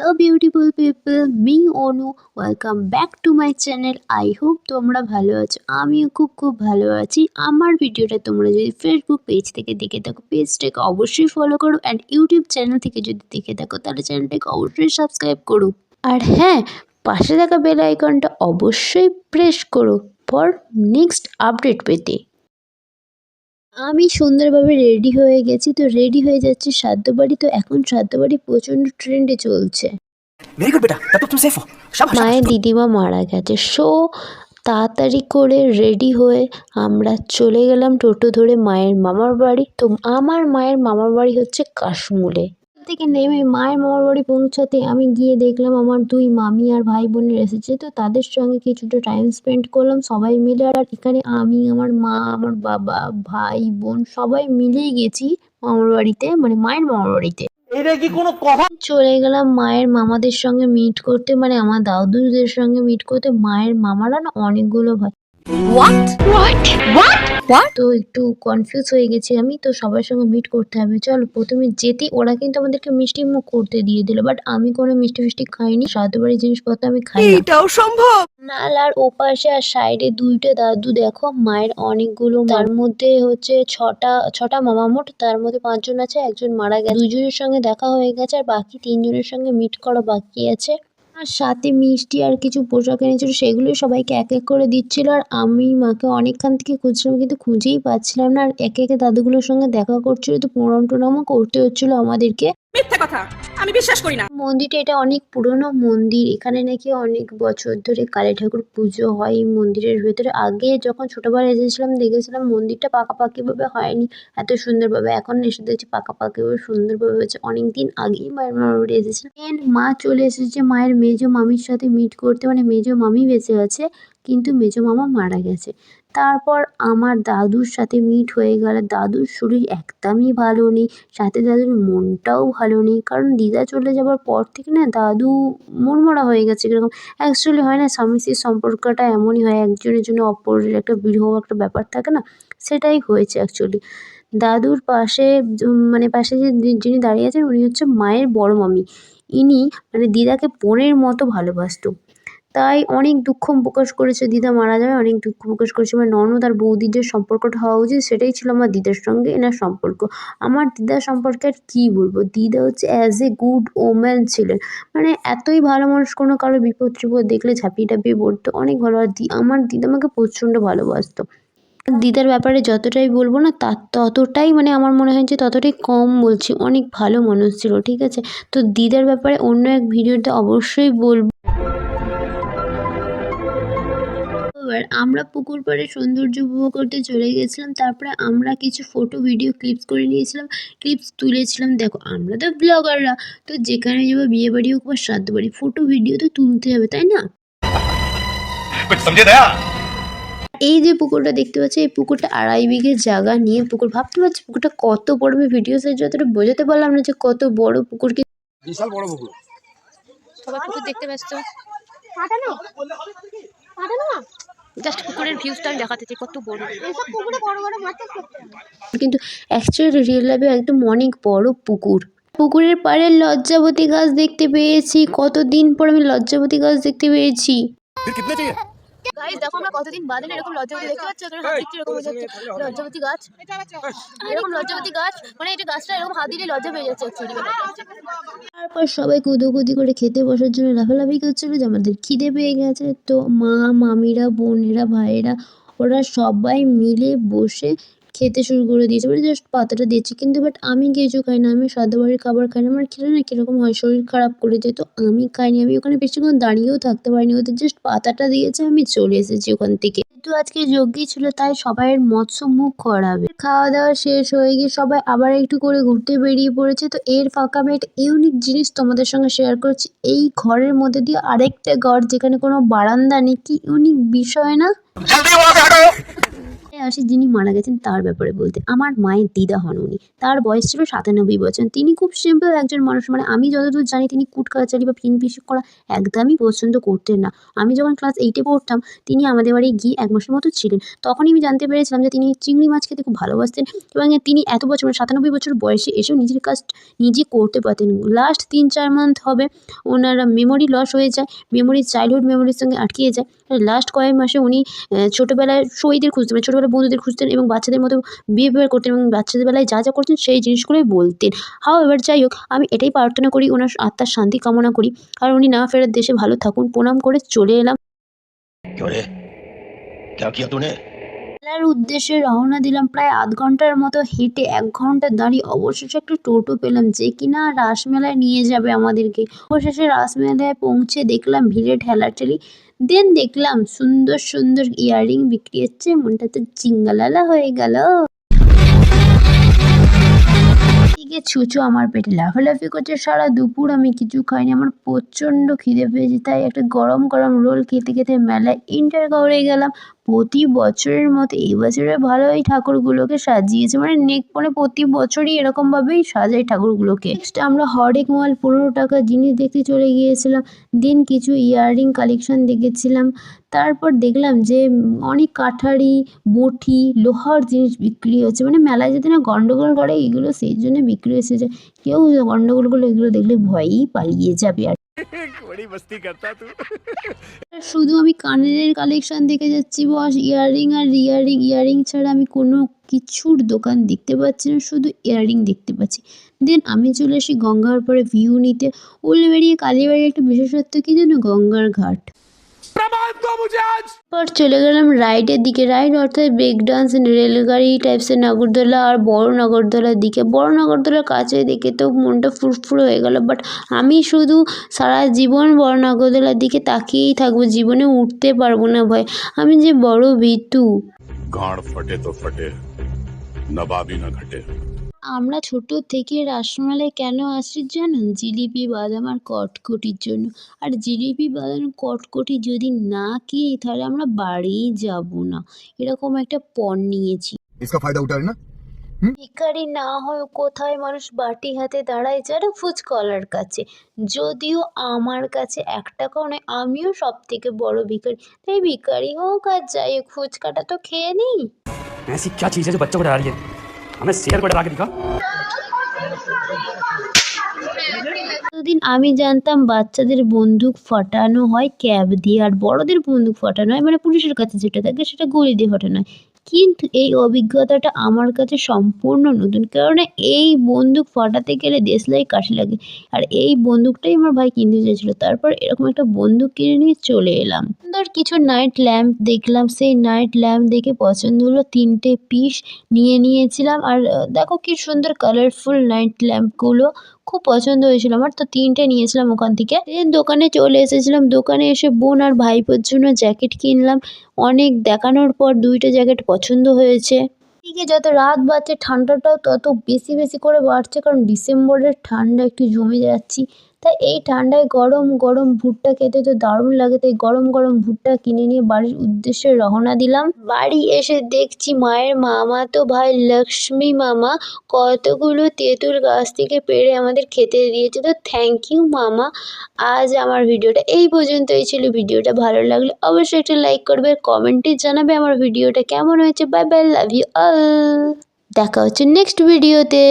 Hello beautiful people me Anu welcome back to my channel I hope তোমরা ভালো আছো। আমিও খুব খুব ভালো আছি। আমার ভিডিওটা তোমরা যদি ফেসবুক পেজ থেকে দেখে থাকো পেজটাকে অবশ্যই ফলো করো অ্যান্ড ইউটিউব চ্যানেল থেকে যদি দেখে থাকো, তাহলে চ্যানেলটাকে অবশ্যই সাবস্ক্রাইব করো। আর হ্যাঁ পাশে থাকা বেল আইকনটা অবশ্যই প্রেস করো ফর নেক্সট আপডেট পেতে। আমি সুন্দরভাবে রেডি হয়ে গেছি তো রেডি হয়ে যাচ্ছি শ্রাদ্ধ বাড়ি তো এখন শ্রাদ্ধ বাড়ি প্রচণ্ড ট্রেন্ডে চলছে। মায়ের দিদিমা মারা গেছে। সো তাড়াতাড়ি করে রেডি হয়ে আমরা চলে গেলাম টোটো ধরে মায়ের মামার বাড়ি। তো আমার মায়ের মামার বাড়ি হচ্ছে কাশ্মীরে। থেকে নেমে মায়ের মামার বাড়ি পৌঁছাতে আমি গিয়ে দেখলাম আমার দুই মামি আর ভাই বোনের এসেছে। তো তাদের সঙ্গে কিছুটা টাইম স্পেন্ড করলাম সবাই মিলে। আর এখানে আমি আমার মা আমার বাবা ভাই বোন সবাই মিলেই গেছি মামার বাড়িতে মানে মায়ের মামার বাড়িতে। এটা কি কোনো কথা? চলে গেলাম মায়ের মামাদের সঙ্গে মিট করতে মানে আমার দাদুদের সঙ্গে মিট করতে। মায়ের মামারা না অনেকগুলো ভাই তো একটু কনফিউজ হয়ে গেছি আমি তো সবার সঙ্গে মিট করতে হবে। চলো প্রথমে যেতে ওরা কিন্তু আমাদেরকে মিষ্টি মুখ করতে দিয়ে দিল বাট আমি কোনো মিষ্টি ফিষ্টি খাইনি। সাধুবাড়ির জিনিসপত্র আমি খাই এটাও সম্ভব? নালার ওপাশে আর সাইডে দুইটা দাদু দেখো মায়ের অনেকগুলো তার মধ্যে হচ্ছে ছটা ছটা মামা মোট তার মধ্যে পাঁচজন আছে একজন মারা গেছে। দুজনের সঙ্গে দেখা হয়ে গেছে আর বাকি তিনজনের সঙ্গে মিট করা বাকি আছে। আর সাথে মিষ্টি আর কিছু পোশাক এনেছিল সেগুলো সবাইকে এক এক করে দিচ্ছিল। আর আমি মাকে অনেকক্ষণ থেকে খুঁজছিলাম, কিন্তু খুঁজেই পাচ্ছিলাম না। আর একে একে দাদুগুলোর সঙ্গে দেখা করছিল, তো প্রণাম টনামও করতে হচ্ছিল আমাদেরকে। মিথ্যে কথা, আমি বিশ্বাস করি না। মন্দিরটা এটা অনেক পুরনো মন্দির, এখানে নাকি অনেক বছর ধরে কালী ঠাকুর পুজো হয় এই মন্দিরের ভেতরে। আগে যখন ছোটবেলা এসেছিলাম, দেখেছিলাম মন্দিরটা পাকাপাকিভাবে হয়নি এত সুন্দরভাবে। এখন এসে দেখছি পাকাপাকিভাবে সুন্দরভাবে হয়েছে। অনেক দিন আগেই মায়ের মামার বাড়ি এসেছিলাম And মা চলে এসেছে মায়ের মেজো মামির সাথে মিট করতে। মানে মেজো মামি বেঁচে আছে, কিন্তু মেজো মামা মারা গেছে। তারপর আমার দাদুর সাথে মিট হয়ে গেল দাদুর শরীর একদমই ভালো নেই, সাথে দাদুর মনটাও ভালো নেই, কারণ দিদা চলে যাবার পর থেকে না দাদু মনমরা হয়ে গেছে কীরকম। অ্যাকচুয়ালি হয় না, স্বামী স্ত্রীর সম্পর্কটা এমনই হয়, একজনের জন্য অপরের একটা বিরহ একটা ব্যাপার থাকে না, সেটাই হয়েছে অ্যাকচুয়ালি দাদুর পাশে মানে পাশে যে যিনি দাঁড়িয়ে আছেন উনি হচ্ছে মায়ের বড় মামি। ইনি মানে দিদাকে বোনের মতো ভালোবাসতো। তাই অনেক দুঃখ প্রকাশ করেছে, দিদা মারা যাওয়ায় অনেক দুঃখ প্রকাশ করেছে। আমার ননদ আর বৌদির যে সম্পর্কটা হওয়া উচিত, সেটাই ছিল আমার দিদার সঙ্গে এনার সম্পর্ক। আমার দিদার সম্পর্কে আর কী বলব? দিদা হচ্ছে অ্যাজ এ গুড ওম্যান ছিলেন। মানে এতই ভালো মানুষ, কোনো কারও বিপদ টিপদ দেখলে ঝাঁপিয়ে টাপিয়ে পড়তো, অনেক ভালো। আর দি, আমার দিদা আমাকে প্রচণ্ড ভালোবাসতো। দিদার ব্যাপারে যতটাই বলব না তার ততটাই মানে আমার মনে হয় যে ততটাই কম বলছি। অনেক ভালো মানুষ ছিল, ঠিক আছে? তো দিদার ব্যাপারে অন্য এক ভিডিওতে অবশ্যই বলব। একবার আমরা পুকুর পাড়ে সৌন্দর্য উপভোগ করতে চলে গেছিলাম তারপরে আমরা কিছু ফটো ভিডিও ক্লিপস করে নিয়েছিলাম ক্লিপস তুলেছিলাম। দেখো আমরা তো ব্লগাররা তো যেখানে যাব বিয়ে বাড়ি হোক বা শ্রাদ্ধ বাড়ি ফটো ভিডিও তো তুলতে হবে তাই না? এই যে পুকুরটা দেখতে পাচ্ছি এই পুকুরটা আড়াই বিঘে জায়গা নিয়ে পুকুর। ভাবতে পারছি পুকুরটা কত বড়? আমি ভিডিও সাইজ যতটা বোঝাতে পারলাম না যে কত বড় পুকুর কি বিশাল বড় পুকুর। সবাই পুকুর দেখতে পাঠানো। পাঠানো। জাস্ট পুকুরের ভিউজটা দেখাতে চাই কত বড়। কিন্তু অ্যাকচুয়ালি রিয়েল লাইফে একদম অনেক বড় পুকুর। পুকুরের পাড়ে লজ্জাবতী গাছ দেখতে পেয়েছি কতদিন পর আমি লজ্জাবতী গাছ দেখতে পেয়েছি। গাইস দেখো আমরা কতদিন বাদে এরকম লজ্জাবতী দেখতে পাচ্ছি? হাত দিচ্ছে এরকম যাচ্ছে। লজ্জাবতী গাছ। এরকম লজ্জাবতী গাছ। মানে এটা গাছটা এরকম হাত দিলে লজ্জা পেয়ে যাচ্ছে তারপর সবাই কুদোকুদি করে খেতে বসার জন্য লাফালাফি করছিল যে আমাদের খিদে পেয়ে গেছে। তো মা মামিরা বোনেরা ভাইয়েরা ওরা সবাই মিলে বসে খেতে শুরু করে দিয়েছে। মানে জাস্ট পাতাটা দিয়েছে। কিন্তু বাট আমি কিছু খাই না। আমি সাদাবাড়ির খাবার খাই না। আমার খেলে না কীরকম হয়? শরীর খারাপ করে যায়। তো আমি খাইনি। আমি ওখানে বেশিক্ষণ দাঁড়িয়েও থাকতে পারিনি। ওদের জাস্ট পাতাটা দিয়েছে। আমি চলে এসেছি ওখান থেকে। কিন্তু আজকে যজ্ঞই ছিল, তাই সবাইয়ের মৎস্য মুখ খরাবে খাওয়া দাওয়া শেষ হয়ে গিয়ে সবাই আবার একটু করে ঘুরতে বেরিয়ে পড়েছে। তো এর ফাঁকা আমি একটা ইউনিক জিনিস তোমাদের সঙ্গে শেয়ার করছি। এই ঘরের মধ্যে দিয়ে আরেকটা ঘর যেখানে কোনো বারান্দা নেই। কি ইউনিক বিষয় না? আসি যিনি মারা গেছেন তার ব্যাপারে বলতে। আমার মায়ের দিদা হন উনি। তার বয়স ছিল সাতানব্বই বছর। তিনি খুব সিম্পল একজন মানুষ। মানে আমি যতদূর জানি তিনি কুটকাচারি বা পিন পিসি করা একদমই পছন্দ করতেন না। আমি যখন ক্লাস এইটে পড়তাম, তিনি আমাদের বাড়ি গিয়ে এক মাসের মতো ছিলেন। তখনই আমি জানতে পেরেছিলাম যে তিনি চিংড়ি মাছ খেতে খুব ভালোবাসতেন এবং তিনি এত বছর মানে সাতানব্বই বছর বয়সে এসেও নিজের কাজ নিজে করতে পারতেন। লাস্ট তিন চার মান্থ হবে, ওনার মেমোরি লস হয়ে যায় মেমোরি চাইল্ডহুড মেমোরির সঙ্গে আটকিয়ে যায়। লাস্ট কয়েক মাসে উনি ছোটোবেলায় সইদের খুঁজতে মানে ছোটোবেলায় বন্ধুদের খুঁজতেন এবং বাচ্চাদের মতো বিহেভিয়ার করতেন এবং বাচ্চাদের বেলায় যা যা করতেন সেই জিনিসগুলোই বলতেন। হাও এবার যাই হোক, আমি এটাই প্রার্থনা করি, ওনার আত্মার শান্তি কামনা করি। আর উনি না ফেরার দেশে ভালো থাকুন, প্রণাম করে চলে এলাম। মেলার উদ্দেশ্যে রওনা দিলাম প্রায় আধ ঘণ্টার মতো হেঁটে। এক ঘণ্টা দাঁড়িয়ে অবশেষে একটা টোটো পেলাম যে কিনা রাসমেলায় নিয়ে যাবে আমাদেরকে। অবশেষে রাসমেলায় পৌঁছে দেখলাম ভিড়ে ঠেলাঠেলি। দেন দেখলাম সুন্দর সুন্দর ইয়াররিং বিক্রি হচ্ছে মনটা তো চিঙ্গালালা হয়ে গেল। ছুঁচো আমার পেটে লাফালাফি করছে। সারা দুপুর আমি কিছু খাইনি, আমার প্রচণ্ড খিদে পেয়েছে, তাই একটা গরম গরম রোল খেতে খেতে মেলায় ইন্টার করে গেলাম। প্রতি বছরের মতো এই বছরে ভালোই ঠাকুরগুলোকে সাজিয়েছে। মানে নেক মানে প্রতি বছরই এরকমভাবেই সাজাই ঠাকুরগুলোকে। নেক্সট আমরা হরেক মাল পনেরো টাকা জিনিস দেখতে চলে গিয়েছিলাম, দিন কিছু ইয়াররিং কালেকশন দেখেছিলাম। তারপর দেখলাম যে অনেক কাঠারি, বটি, লোহার জিনিস বিক্রি হচ্ছে। মানে মেলায় যদি না গন্ডগোল করে, এগুলো সেই জন্য বিক্রি হচ্ছে কেউ গন্ডগোলগুলো এগুলো দেখলে ভয়েই পালিয়ে যাবে আর। শুধু আমি কানের কালেকশন দেখে যাচ্ছি বস ইয়াররিং আর ইয়ারিং ইয়াররিং ছাড়া আমি কোনো কিছুর দোকান দেখতে পাচ্ছি না, শুধু ইয়াররিং দেখতে পাচ্ছি। দেন আমি চলে আসি গঙ্গার পরে ভিউ নিতে। উলবেড়িয়ে কালীবাড়ির একটা বিশেষত্ব কি যেন গঙ্গার ঘাট। পর চলে গেলাম রাইডের দিকে। রাইড অর্থাৎ ব্রেক ডান্স রেলগাড়ি টাইপসের নাগরদোলা আর বড় নাগরদোলার দিকে। বড় নাগরদোলার কাছে দেখে তো মনটা ফুরফুর হয়ে গেল বাট আমি শুধু সারা জীবন বড় নাগরদোলার দিকে তাকিয়েই থাকব জীবনে উঠতে পারব না ভাই। আমি যে বড় ভিতু। গাঁড় ফটে তো ফটে নবাবি না ঘটে। আমরা ছোট থেকে রাসমেলায় কেন আসি জানেন জিলিপি বাদাম আর কটকটির জন্য আর জিলিপি বাদাম কটকটি যদি না কিনি তাহলে আমরা বাড়িই যাব না এরকম একটা পণ নিয়েছি इसका फायदा उठा रहे ना ভিখারি না হয় কোথায় মানুষ বাটি হাতে দাঁড়ায় যারা ফুচকলার কাছে যদিও আমার কাছে এক টাকাও নয় আমিও সব থেকে বড় ভিখারি তাই ভিখারি হোক আর যাই হোক ফুচকাটা তো খেয়ে নিই ऐसी क्या चीज है जो बच्चों को डरा रही है हमें शेर को डरा के दिखा এতদিন আমি জানতাম বাচ্চাদের বন্দুক ফাটানো হয় ক্যাব দিয়ে আর বড়দের বন্দুক ফাটানো হয় মানে পুলিশের কাছে যেটা থাকে সেটা গুলি দিয়ে ফাটানো হয় কিন্তু এই অভিজ্ঞতাটা আমার কাছে সম্পূর্ণ নতুন। কেননা এই বন্দুক ফাটাতে গেলে দেশলাই কাঠি লাগে। আর এই বন্দুকটাই আমার ভাই কিনতে চেয়েছিল। তারপর এরকম একটা বন্দুক কিনে নিয়ে চলে এলাম। সুন্দর কিছু নাইট ল্যাম্প দেখলাম। সেই নাইট ল্যাম্প দেখে পছন্দ হলো তিনটে পিস নিয়ে নিয়েছিলাম। আর দেখো কি সুন্দর কালারফুল নাইট ল্যাম্পগুলো খুব পছন্দ হয়েছিল আমার, তো তিনটে নিয়েছিলাম ওখান থেকে। দেন দোকানে চলে এসেছিলাম, দোকানে এসে বোন আর ভাইপোর জন্য জ্যাকেট কিনলাম। অনেক দেখানোর পর দুইটা জ্যাকেট পছন্দ হয়েছে। এদিকে যত রাত বাড়ছে, ঠান্ডাটাও তত বেশি বেশি করে বাড়ছে, কারণ ডিসেম্বরের ঠান্ডা একটু জমে যাচ্ছি। এই ঠান্ডায় গরম গরম ভুট্টা খেতে তো দারুণ লাগে। তাই গরম গরম ভুট্টা কিনে নিয়ে বাড়ির উদ্দেশ্যে রওনা দিলাম। বাড়ি এসে দেখছি মায়ের মামা তো ভাই, লক্ষ্মী মামা কতগুলো তেঁতুল গাছ থেকে পেড়ে আমাদের খেতে দিয়েছে। তো থ্যাংক ইউ মামা, আজ আমার ভিডিওটা এই পর্যন্তই ছিল। ভিডিওটা ভালো লাগলে অবশ্যই একটা লাইক করবে কমেন্টে জানাবে আমার ভিডিওটা কেমন হয়েছে। Bye bye love you all দেখা হচ্ছে নেক্সট ভিডিওতে